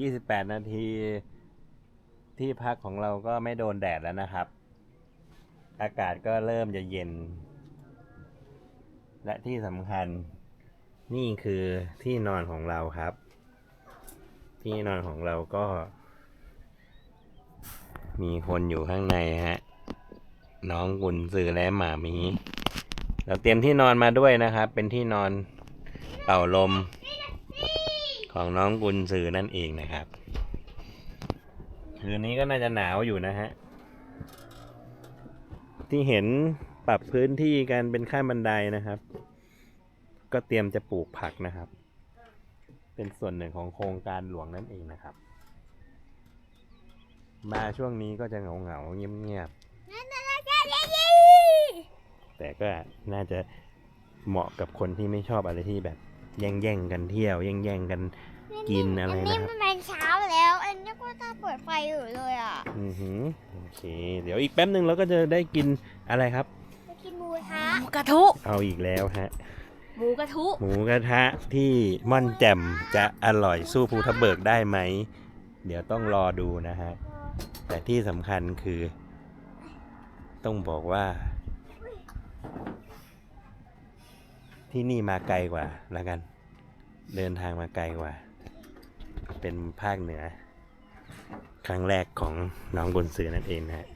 ยี่สิบแปดนาที ที่พักของเราก็ไม่โดนแดดแล้วนะครับ อากาศก็เริ่มจะเย็น และที่สำคัญ นี่คือที่นอนของเราครับ ที่นอนของเราก็ มีคนอยู่ข้างในฮะ น้องกุนซือและหมามี เราเตรียมที่นอนมาด้วยนะครับ เป็นที่นอนเป่าลม ของน้องกุนซือนั่นเองนะครับ คืนนี้ก็น่าจะหนาวอยู่นะฮะ ที่เห็นปรับพื้นที่กันเป็นขั้นบันไดนะครับ ก็เตรียมจะปลูกผักนะครับ เป็นส่วนหนึ่งของโครงการหลวงนั่นเองนะครับ มาช่วงนี้ก็จะเหงาเหงาเงียบเงียบแต่ก็น่าจะเหมาะกับคนที่ไม่ชอบอะไรที่แบบ แย่งแย่งๆกันเที่ยวแย่งแย่งๆกันกินอะไรอันนะนี้ครับ มันเป็นเช้าแล้ว อันนี้ก็ตาเปิดไฟอยู่เลยอะอือหือโอเค เดี๋ยวอีกแป๊บหนึ่งเราก็จะได้กินอะไรครับจะกินหมูกระทะหมูกระทุ เอาอีกแล้วฮะ หมูกระทุ หมูกระทะที่ม่อนแจ่มจะอร่อยสู้ภูทับเบิกได้ไหม เดี๋ยวต้องรอดูนะฮะ แต่ที่สำคัญคือ ต้องบอกว่า ที่นี่มาไกลกว่าแล้วกัน เดินทางมาไกลกว่า เป็นภาคเหนือ ครั้งแรกของน้องกุนซือนั่นเองนะฮะ